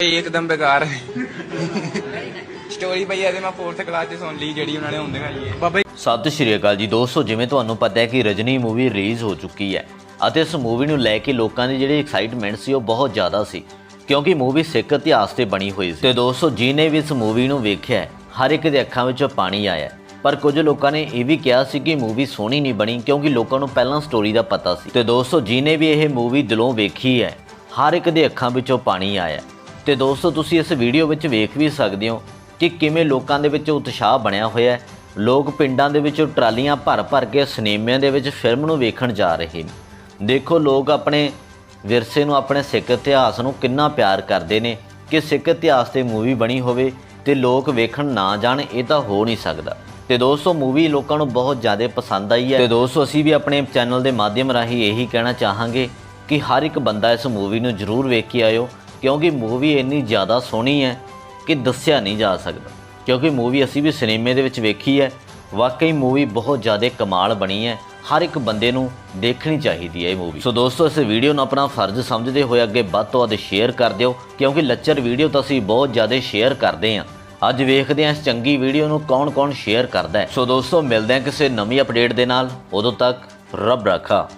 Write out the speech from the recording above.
ਇਹ ਇੱਕਦਮ ਬੇਕਾਰ ਹੈ। ਸਟੋਰੀ ਪਈ ਹੈ ਤੇ ਮੈਂ 4th ਕਲਾਸ 'ਚ ਸੁਣ ਲਈ ਜਿਹੜੀ ਉਹਨਾਂ ਨੇ ਹੁੰਦੇ ਗਾਈ ਹੈ। ਬਾਬਾ ਸਤਿ ਸ਼੍ਰੀ ਅਕਾਲ ਜੀ ਦੋਸਤੋ ਜਿਵੇਂ ਤੁਹਾਨੂੰ ਪਤਾ ਹੈ ਕਿ ਰਜਨੀ ਮੂਵੀ ਰਿਲੀਜ਼ ਹੋ ਚੁੱਕੀ ਹੈ ਅਤੇ ਇਸ ਮੂਵੀ ਨੂੰ ਲੈ ਕੇ ਲੋਕਾਂ ਦੀ ਜਿਹੜੀ ਐਕਸਾਈਟਮੈਂਟ ਸੀ ਉਹ ਬਹੁਤ ਜ਼ਿਆਦਾ ਸੀ ਕਿਉਂਕਿ ਮੂਵੀ ਸਿੱਖ ਇਤਿਹਾਸ ਤੇ ਬਣੀ ਹੋਈ ਸੀ। ਤੇ ਦੋਸਤੋ ਜਿਨੇ ਵੀ ਇਸ ਮੂਵੀ ਨੂੰ ਵੇਖਿਆ ਹਰ ਇੱਕ ਦੇ ਅੱਖਾਂ ਵਿੱਚੋਂ ਪਾਣੀ ਆਇਆ। ਪਰ ਕੁਝ ਲੋਕਾਂ ਨੇ ਇਹ ਵੀ ਕਿਹਾ ਸੀ ਕਿ ਮੂਵੀ ਸੋਹਣੀ ਨਹੀਂ ਬਣੀ ਕਿਉਂਕਿ ਲੋਕਾਂ ਨੂੰ ਪਹਿਲਾਂ ਸਟੋਰੀ ਦਾ ਪਤਾ ਸੀ। ਤੇ ਦੋਸਤੋ ਜਿਨੇ ਵੀ ਇਹ ਮੂਵੀ ਦਿਲੋਂ ਵੇਖੀ ਹੈ ਹਰ ਇੱਕ ਦੇ ਅੱਖਾਂ ਵਿੱਚੋਂ ਪਾਣੀ ਆਇਆ। ਤੇ ਦੋਸਤੋ, ਤੁਸੀਂ ਇਸ ਵੀਡੀਓ ਵਿੱਚ ਵੇਖ ਵੀ ਸਕਦੇ ਹੋ ਕਿ ਕਿਵੇਂ ਲੋਕਾਂ ਦੇ ਵਿੱਚ ਉਤਸ਼ਾਹ ਬਣਿਆ ਹੋਇਆ ਹੈ। ਲੋਕ ਪਿੰਡਾਂ ਦੇ ਵਿੱਚੋਂ ਟਰਾਲੀਆਂ ਭਰ ਭਰ ਕੇ ਸਿਨੇਮਿਆਂ ਦੇ ਵਿੱਚ ਫਿਲਮ ਨੂੰ ਵੇਖਣ ਜਾ ਰਹੇ ਨੇ। ਦੇਖੋ, ਲੋਕ ਆਪਣੇ ਵਿਰਸੇ ਨੂੰ, ਆਪਣੇ ਸਿੱਖ ਇਤਿਹਾਸ ਨੂੰ ਕਿੰਨਾ ਪਿਆਰ ਕਰਦੇ ਨੇ ਕਿ ਸਿੱਖ ਇਤਿਹਾਸ ਤੇ ਮੂਵੀ ਬਣੀ ਹੋਵੇ ਤੇ ਲੋਕ ਵੇਖਣ ਨਾ ਜਾਣ, ਇਹ ਤਾਂ ਹੋ ਨਹੀਂ ਸਕਦਾ। ਤੇ ਦੋਸਤੋ, ਮੂਵੀ ਲੋਕਾਂ ਨੂੰ ਬਹੁਤ ਜ਼ਿਆਦਾ ਪਸੰਦ ਆਈ ਹੈ। ਤੇ ਦੋਸਤੋ, ਅਸੀਂ ਵੀ ਆਪਣੇ ਚੈਨਲ ਦੇ ਮਾਧਿਅਮ ਰਾਹੀਂ ਇਹੀ ਕਹਿਣਾ ਚਾਹਾਂਗੇ ਕਿ ਹਰ ਇੱਕ ਬੰਦਾ ਇਸ ਮੂਵੀ ਨੂੰ ਜ਼ਰੂਰ ਵੇਖ ਕੇ ਆਇਓ। ਕਿਉਂਕਿ ਮੂਵੀ ਇੰਨੀ ਜ਼ਿਆਦਾ ਸੋਹਣੀ ਹੈ ਕਿ ਦੱਸਿਆ ਨਹੀਂ ਜਾ ਸਕਦਾ। ਕਿਉਂਕਿ ਮੂਵੀ ਅਸੀਂ ਵੀ ਸਿਨੇਮੇ ਦੇ ਵਿੱਚ ਵੇਖੀ ਹੈ, ਵਾਕਈ ਮੂਵੀ ਬਹੁਤ ਜ਼ਿਆਦਾ ਕਮਾਲ ਬਣੀ ਹੈ, ਹਰ ਇੱਕ ਬੰਦੇ ਨੂੰ ਦੇਖਣੀ ਚਾਹੀਦੀ ਹੈ ਇਹ ਮੂਵੀ। ਸੋ ਦੋਸਤੋ, ਇਸ ਵੀਡੀਓ ਨੂੰ ਆਪਣਾ ਫਰਜ਼ ਸਮਝਦੇ ਹੋਏ ਅੱਗੇ ਵੱਧ ਤੋਂ ਵੱਧ ਸ਼ੇਅਰ ਕਰ ਦਿਓ, ਕਿਉਂਕਿ ਲੱਚਰ ਵੀਡੀਓ ਤਾਂ ਅਸੀਂ ਬਹੁਤ ਜ਼ਿਆਦਾ ਸ਼ੇਅਰ ਕਰਦੇ ਹਾਂ। ਅੱਜ ਵੇਖਦੇ ਹਾਂ ਇਸ ਚੰਗੀ ਵੀਡੀਓ ਨੂੰ ਕੌਣ-ਕੌਣ ਸ਼ੇਅਰ ਕਰਦਾ ਹੈ। ਸੋ ਦੋਸਤੋ, ਮਿਲਦੇ ਹਾਂ ਕਿਸੇ ਨਵੀਂ ਅਪਡੇਟ ਦੇ ਨਾਲ। ਉਦੋਂ ਤੱਕ ਰੱਬ ਰੱਖਾ।